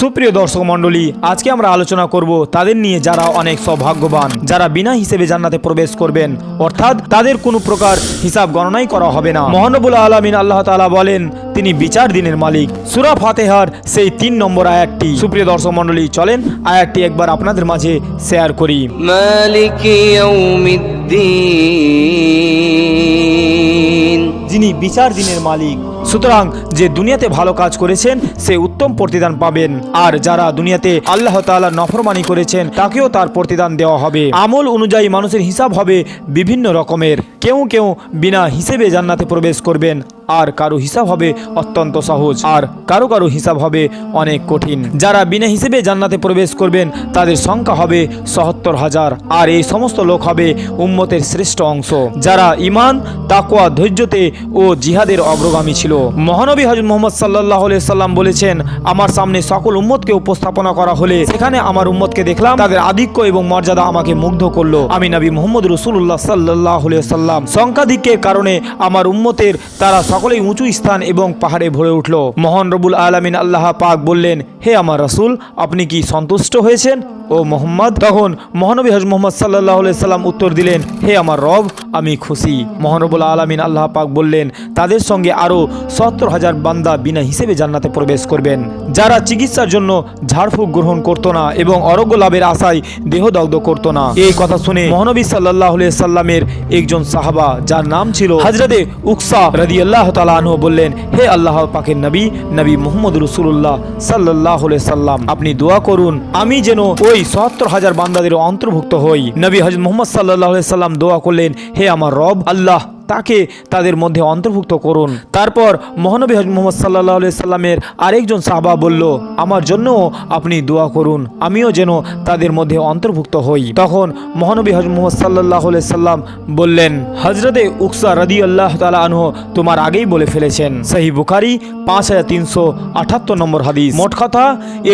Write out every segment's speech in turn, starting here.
সুপ্রিয় দর্শক মন্ডলী আজকে আমরা আলোচনা করব তাদের নিয়ে যারা অনেক সৌভাগ্যবান যারা বিনা হিসেবে জান্নাতে প্রবেশ করবেন অর্থাৎ তাদের কোনো প্রকার হিসাব গণনাই করা হবে না। মহানবুল আলমিন আল্লাহ তালা বলেন তিনি বিচার দিনের মালিক। সুরা ফাতেহার সেই তিন নম্বর আয়াতটি। সুপ্রিয় দর্শক মন্ডলী চলেন আয়াতটি একবার আপনাদের মাঝে শেয়ার করি। যিনি বিচার দিনের মালিক সুতরাং যে দুনিয়াতে ভালো কাজ করেছেন, সে উত্তম প্রতিদান পাবেন। আর যারা দুনিয়াতে আল্লাহ তাল্লাহ নফরমানি করেছেন, তাকেও তার প্রতিদান দেওয়া হবে। আমল অনুযায়ী মানুষের হিসাব হবে বিভিন্ন রকমের। কেউ কেউ বিনা হিসেবে জান্নাতে প্রবেশ করবেন। আর কারও হিসাব হবে অত্যন্ত সহজ, আর কারও কারও হিসাব হবে অনেক কঠিন। যারা বিনা হিসেবে জান্নাতে প্রবেশ করবেন, তাদের সংখ্যা হবে সহত্তর হাজার, আর এই সমস্ত লোক হবে উম্মতের শ্রেষ্ঠ অংশ। যারা ইমান তাকওয়া, ধৈর্যতে ও জিহাদের অগ্রগামী ছিল। মহানবী হজরত মোহাম্মদ সাল্লাহ সাল্লাম বলেছেন, আমার সামনে সকল উম্মতকে উপস্থাপনা করা হলে সেখানে আমার উম্মতকে দেখলাম, তাদের আধিক্য এবং মর্যাদা আমাকে মুগ্ধ করল। আমি নবী মোহাম্মদ রসুল্লাহ সাল্লাহ সাল্লাম। সংখ্যাধিক্যের কারণে আমার উম্মতের তারা সকলেই উঁচু স্থান এবং পাহাড়ে ভরে উঠল। মহান রবুল আলমিন আল্লাহ পাক বললেন, হে আমার রাসূল, আপনি কি সন্তুষ্ট হয়েছেন? ও মোহাম্মদ, তখন মহানবী হজ মোহাম্মদ সাল্লাহ সাল্লাম উত্তর দিলেন, হে আমার রব, আমি খুশি। মহানবুল আলমিন আল্লাহ পাক বললেন, তাদের সঙ্গে আরও সত্তর হাজার বান্দা বিনা হিসেবে জান্নাতে প্রবেশ করবেন। যারা চিকিৎসার জন্য ঝাড়ফুঁক গ্রহণ করতো না এবং অরোগ্য লাভের আশায় দেহদগ্ধ করতো না। এই কথা শুনে মহানবী সাল্লাহ সাল্লামের একজন সাহাবা, যার নাম ছিল হজরতে উকসা রাদি আল্লাহ তালাহ বললেন, হে আল্লাহ পাকের নবী নবী মোহাম্মদ রসুল্লাহ সাল্লাহ সাল্লাম, আপনি দোয়া করুন, আমি যেন ওই সত্তর হাজার বান্দাদের অন্তর্ভুক্ত হই। নবী হজর মোহাম্মদ সাল্লাহ সাল্লাম দোয়া করলেন, হে আমার রব, আল্লাহ তাকে তাদের মধ্যে অন্তর্ভুক্ত করুন। তারপর মহানবী হজ মোহাম্মদ সাল্লাহ সাল্লামের আরেকজন সাহাবা বলল, আমার জন্যও আপনি দোয়া করুন, আমিও যেন তাদের মধ্যে অন্তর্ভুক্ত হই। তখন মহানবী হজ মোহাম্মদ সাল্লাহ সাল্লাম বললেন হজরতে উকসা রদি আল্লাহ তালা আনহ তোমার আগেই বলে ফেলেছেন। সেই বুখারি, পাঁচ হাজার তিনশো আটাত্তর নম্বর হাদিস। মোট কথা,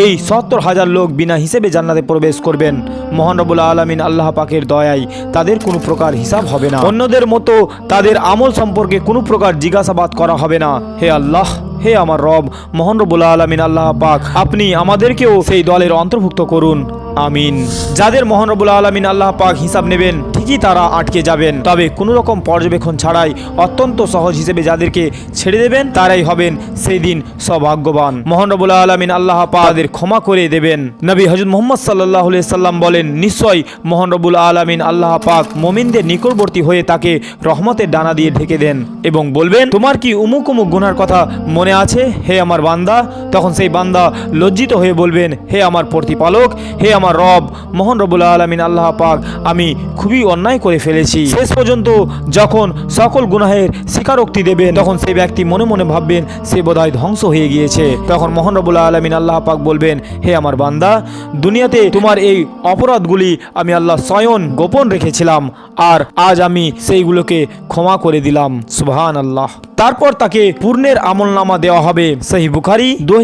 এই সত্তর হাজার লোক বিনা হিসেবে জান্নাতে প্রবেশ করবেন। মহানবুল আলমিন আল্লাহ পাকের দয়ায় তাদের কোনো প্রকার হিসাব হবে না। অন্যদের মতো তাদের আমল সম্পর্কে কোনো প্রকার জিজ্ঞাসাবাদ করা হবে না। হে আল্লাহ, হে আমার রব, মোহন রবুল্লা আলমিন, আল্লাহ পাক, আপনি আমাদেরকেও সেই দলের অন্তর্ভুক্ত করুন। আমিন। যাদের মোহন রবুল্লা আলমিন আল্লাহ পাক হিসাব নেবেন, ঠিকই তারা আটকে যাবেন। তবে কোনো রকম পর্যবেক্ষণ ছাড়াই অত্যন্ত সহজ হিসেবে যাদেরকে ছেড়ে দেবেন, তারাই হবেন সেই দিন সৌভাগ্যবান। মোহন রবুল্লা আলমিন আল্লাহ পাক তাদের ক্ষমা করে দেবেন। নবী হজরত মোহাম্মদ সাল্লাহ সাল্লাম বলেন নিশ্চয় মোহন রবুল আলমিন আল্লাহ পাক মোমিনদের নিকটবর্তী হয়ে তাকে রহমতের ডানা দিয়ে ঢেকে দেন এবং বলবেন, তোমার কি উমুক উমুক গুনার কথা মনে আছে? হে আমার বান্দা। তখন সেই বান্দা লজ্জিত হয়ে বলবেন, হে আমার প্রতিপালক, হে আমার রব, মোহন রবুল আলমিন, আল্লাহ পাক, আমি খুবই অন্যায় করে ফেলেছি। শেষ পর্যন্ত যখন সকল গুনাহের স্বীকারোক্তি দেবেন, তখন সেই ব্যক্তি মনে মনে ভাববেন, সে বোধহয় ধ্বংস হয়ে গিয়েছে। তখন মোহন রবুল আলমিন, আল্লাহ পাক বলবেন, হে আমার বান্দা, দুনিয়াতে তোমার এই অপরাধগুলি আমি আল্লাহ স্বয়ন গোপন রেখেছিলাম, আর আজ আমি সেইগুলোকে ক্ষমা করে দিলাম। সুবহান আল্লাহ তারপর তাকে পূর্ণের আমলনামা দেওয়া হবে। সেই বুখারি দু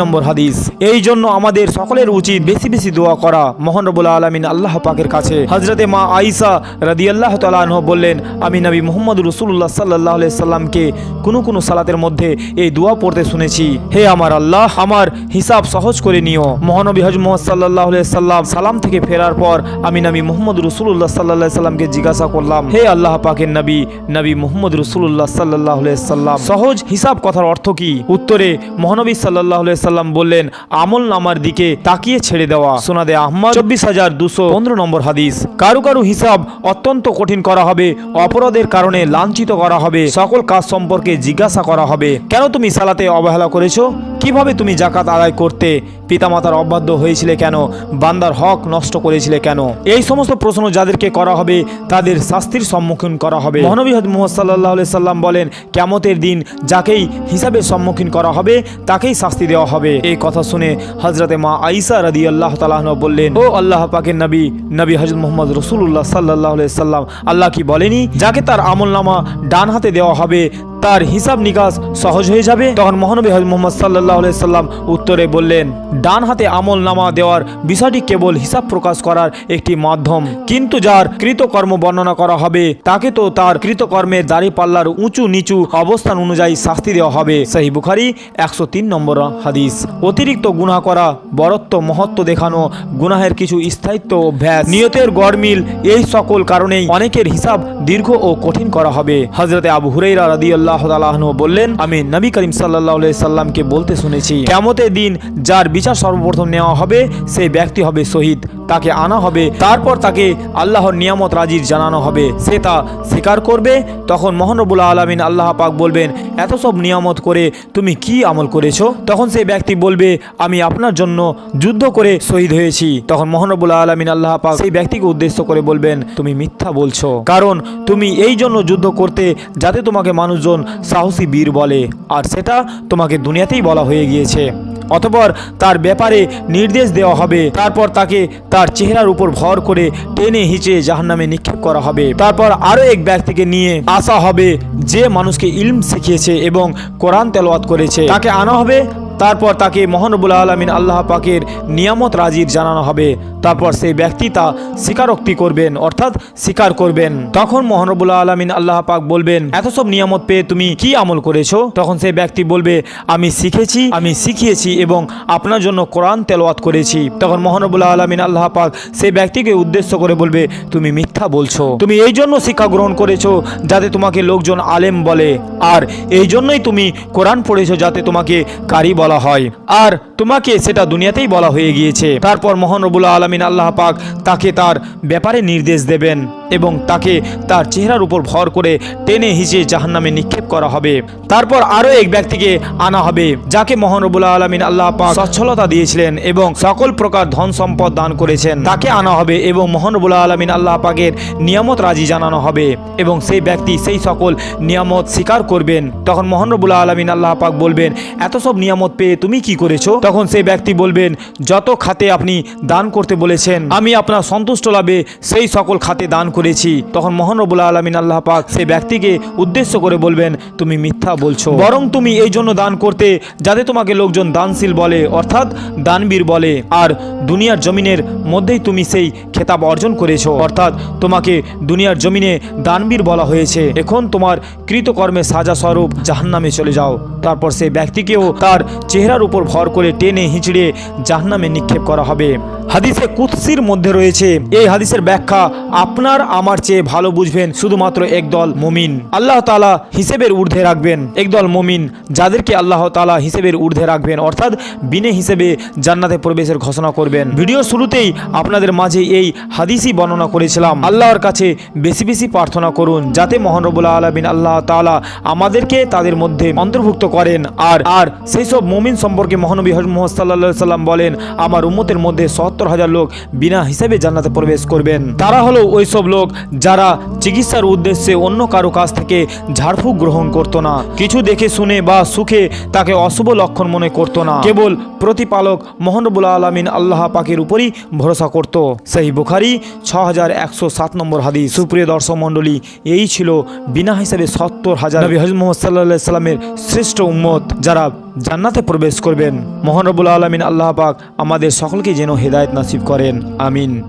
নম্বর হাদিস। এই জন্য আমাদের সকলের উচিত বেশি বেশি দোয়া করা। মোহন রবুল আলমিন আল্লাহ পাকের কাছে হজরতে মা আইসা রাদি আল্লাহ তালাহ বললেন, আমি নবী মোহাম্মদ রসুল্লাহ সাল্লাহ সাল্লামকে কোনো কোনো সালাতের মধ্যে এই দোয়া পড়তে শুনেছি। হে আমার আল্লাহ, আমার হিসাব সহজ করে নিও। মহানবী হজ মোহাম্মদ সাল্লাহ সাল্লাম সালাম থেকে ফেরার পর আমি নবী মোহাম্মদ রসুল্লাহ সাল্লাহ সাল্লামকে জিজ্ঞাসা করলাম, হে আল্লাহ পাকের নবী নবী মোহাম্মদ রসুল্লাহ সাল্লাহ সাল্লাম। সহজ হিসাব কথার অর্থ কি? উত্তরে মহানবী সাল্লাহ সাল্লাম বললেন, আমল নামার দিকে তাকিয়ে ছেড়ে দেওয়া। সোনাদে আহমদ, চব্বিশ হাজার দুশো পনেরো নম্বর হাদিস। কারু কারু হিসাব অত্যন্ত কঠিন করা হবে, অপরাধের কারণে লাঞ্ছিত করা হবে, সকল কাজ সম্পর্কে জিজ্ঞাসা করা হবে। কেন তুমি সালাতে অবহেলা করেছ? কীভাবে তুমি জাকাত আদায় করতে পিতামাতার অবাধ্য হয়েছিলে কেন? বান্দার হক নষ্ট করেছিলে কেন? এই সমস্ত প্রশ্ন যাদেরকে করা হবে, তাদের শাস্তির সম্মুখীন করা হবে। মহানবী মোহাম্মদ সাল্লাহ সাল্লাম বলেন কেমতের দিন যাকেই হিসাবে সম্মুখীন করা হবে, তাকেই শাস্তি দেওয়া হবে। এই কথা শুনে হজরতে মা আইসা রাদি আল্লাহ তালাহ বললেন, ও আল্লাহ পাকের নবী নবী হজরত মোহাম্মদ রসুল্লাহ সাল্লাহ সাল্লাম আল্লাহ কি বলেনি? যাকে তার আমল নামা ডান হাতে দেওয়া হবে তার হিসাব নিকাশ সহজ হয়ে যাবে। তখন মহানবী হজরত মোহাম্মদ সাল্লাহ সাল্লাম উত্তরে বললেন, ডান হাতে আমল নামা দেওয়ার বিষয়টি কেবল হিসাব প্রকাশ করার একটি মাধ্যম। কিন্তু যার কৃতকর্ম বর্ণনা করা হবে, তাকে তো তার কৃতকর্মের দাড়ি পাল্লার উঁচু নিচু অবস্থান অনুযায়ী শাস্তি দেওয়া হবে। সেই বুখারি, একশো তিন নম্বর হাদিস। অতিরিক্ত গুনাহ করা, বরত্ব, মহত্ব দেখানো, গুনাহের কিছু স্থায়িত্ব অভ্যাস, নিয়তের গড়মিল এই সকল কারণেই অনেকের হিসাব দীর্ঘ ও কঠিন করা হবে। হজরতে আবু হুরাইরা রাদি আল্লাহ বললেন, আমি নবী করিম সাল্লাহ সাল্লামকে বলতে শুনেছি কেমতের দিন যার বিচার সর্বপ্রথম নেওয়া হবে, সেই ব্যক্তি হবে শহীদ। তাকে আনা হবে। তারপর তাকে আল্লাহর নিয়ামত রাজির জানানো হবে। সে তা স্বীকার করবে। তখন মহানবুল্লাহ আলমিন আল্লাহ পাক বলবেন, এত সব নিয়ামত করে তুমি কি আমল করেছ? তখন সেই ব্যক্তি বলবে, আমি আপনার জন্য যুদ্ধ করে শহীদ হয়েছি। তখন মহানবুল্লাহ আলমিন আল্লাহ পাক সেই ব্যক্তিকে উদ্দেশ্য করে বলবেন, তুমি মিথ্যা বলছো। কারণ তুমি এই জন্য যুদ্ধ করতে যাতে তোমাকে মানুষজন সাহসী বীর বলে। আর সেটা তোমাকে দুনিয়াতেই বলা হয়ে গিয়েছে। অতপর তার ব্যাপারে নির্দেশ দেওয়া হবে। তারপর তাকে তার চেহারার উপর ভর করে টেনে হিঁচে জাহান্নামে নিক্ষেপ করা হবে। তারপর আরও এক ব্যক্তিকে নিয়ে আসা হবে, যে মানুষকে ইলম শিখিয়েছে এবং কোরআন তেলাওয়াত করেছে। তাকে আনা হবে তারপর তাকে মহানবুল আলমিন আল্লাহ পাকের নিয়ামত রাজির জানানো হবে। তারপর সেই ব্যক্তি তা স্বীকারোক্তি করবেন, অর্থাৎ স্বীকার করবেন। তখন মহানবুল্লাহ আলমিন আল্লাহ পাক বলবেন, এত সব নিয়ামত পেয়ে তুমি কি আমল করেছ? তখন সেই ব্যক্তি বলবে, আমি শিখেছি, আমি শিখিয়েছি এবং আপনার জন্য কোরআন তেলাওয়াত করেছি। তখন মহানবুল্লাহ আলমিন আল্লাহ পাক সেই ব্যক্তিকে উদ্দেশ্য করে বলবে, তুমি মিথ্যা বলছো। তুমি এই জন্য শিক্ষা গ্রহণ করেছ যাতে তোমাকে লোকজন আলেম বলে। আর এই জন্যই তুমি কোরআন পড়েছো যাতে তোমাকে কারি বলা হয়। আর তোমাকে সেটা দুনিয়াতেই বলা হয়ে গিয়েছে। তারপর মহানবুল্লাহ আলমিন আল্লাহ পাক তাকে তার ব্যাপারে নির্দেশ দেবেন এবং তাকে তার চেহারার উপর ভর করে টেনে হিঁচে জাহান্নামে নিক্ষেপ করা হবে। তারপর আরও এক ব্যক্তিকে আনা হবে, যাকে মহানবুল্লাহ আলমিন আল্লাহ পাক সচ্ছলতা দিয়েছিলেন এবং সকল প্রকার ধন সম্পদ দান করেছেন। তাকে আনা হবে এবং মহানবুল্লাহ আলমিন আল্লাহ পাকের নিয়ামত রাজি জানানো হবে এবং সেই ব্যক্তি সেই সকল নিয়ামত স্বীকার করবেন। তখন মহানবুল্লাহ আলমিন আল্লাহ পাক বলবেন, এত সব নিয়ামত পেয়ে তুমি কি করেছ? তখন সেই ব্যক্তি বলবেন, যত খাতে আপনি দান করতে বলেছেন, আমি আপনার সন্তুষ্ট লাভে সেই সকল খাতে দান করেছি। তখন মহানবুল্লাহ আলমিন আল্লাহ পাক সেই ব্যক্তিকে উদ্দেশ্য করে বলবেন, তুমি মিথ্যা বলছো। বরং তুমি এই জন্য দান করতে, যাতে তোমাকে লোকজন দানশীল বলে, অর্থাৎ দানবীর বলে। আর দুনিয়ার জমিনের মধ্যেই তুমি সেই খেতাব অর্জন করেছ। অর্থাৎ তোমাকে দুনিয়ার জমিনে দানবীর বলা হয়েছে। এখন তোমার কৃতকর্মের সাজা স্বরূপ জাহান্নামে চলে যাও। তারপর সেই ব্যক্তিকেও তার চেহারার উপর ভর করে টেনে হিঁচড়ে জাহান্নামে নিক্ষেপ করা হবে। হাদিসে কুৎসির মধ্যে রয়েছে, এই হাদিসের ব্যাখ্যা, আপনার আমার চেয়ে ভালো বুঝবেন শুধুমাত্র একদল মুমিন। আল্লাহ তালা হিসেবের ঊর্ধ্বে রাখবেন একদল মুমিন, যাদেরকে আল্লাহ তালা হিসেবের ঊর্ধ্বে রাখবেন, অর্থাৎ বিনে হিসেবে জান্নাতে প্রবেশের ঘোষণা করবেন। ভিডিও শুরুতেই আপনাদের মাঝে এই হাদিসই বর্ণনা করেছিলাম। আল্লাহর কাছে বেশি বেশি প্রার্থনা করুন, যাতে মহানবুল্লাহ আলমিন আল্লাহ তালা আমাদেরকে তাদের মধ্যে অন্তর্ভুক্ত করেন, আর আর সেই সব মুমিন সম্পর্কে মহানবী মোহাম্মদ সাল্লা সাল্লাম বলেন, আমার উম্মতের মধ্যে সত্তর হাজার লোক বিনা হিসেবে জান্নাতে প্রবেশ করবেন। তারা হলো ওই সব লোক যারা চিকিৎসার উদ্দেশ্যে অন্য কারও কাছ থেকে ঝাড়ফুঁক গ্রহণ করতো না। কিছু দেখে শুনে বা সুখে তাকে অশুভ লক্ষণ মনে করতো না। কেবল প্রতিপালক মোহানবুল আলমিন আল্লাহ পাকের উপরই ভরসা করত। সেই বুখারি ছ হাজার একশো সাত নম্বর হাদিস। সুপ্রিয় দর্শক মণ্ডলী, এই ছিল বিনা হিসেবে সত্তর হাজার নবী মোহাম্মদ সাল্লাহ সাল্লামের শ্রেষ্ঠ উম্মত, যারা জান্নাতে প্রবেশ করবেন। মহানবুল আলমিন আল্লাহ পাক আমাদের সকলকে যেন হেদায়ত নাসিব করেন। আমিন।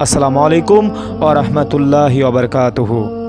আসসালামু আলাইকুম ও রহমতুল্লাহি ওবরকাতহু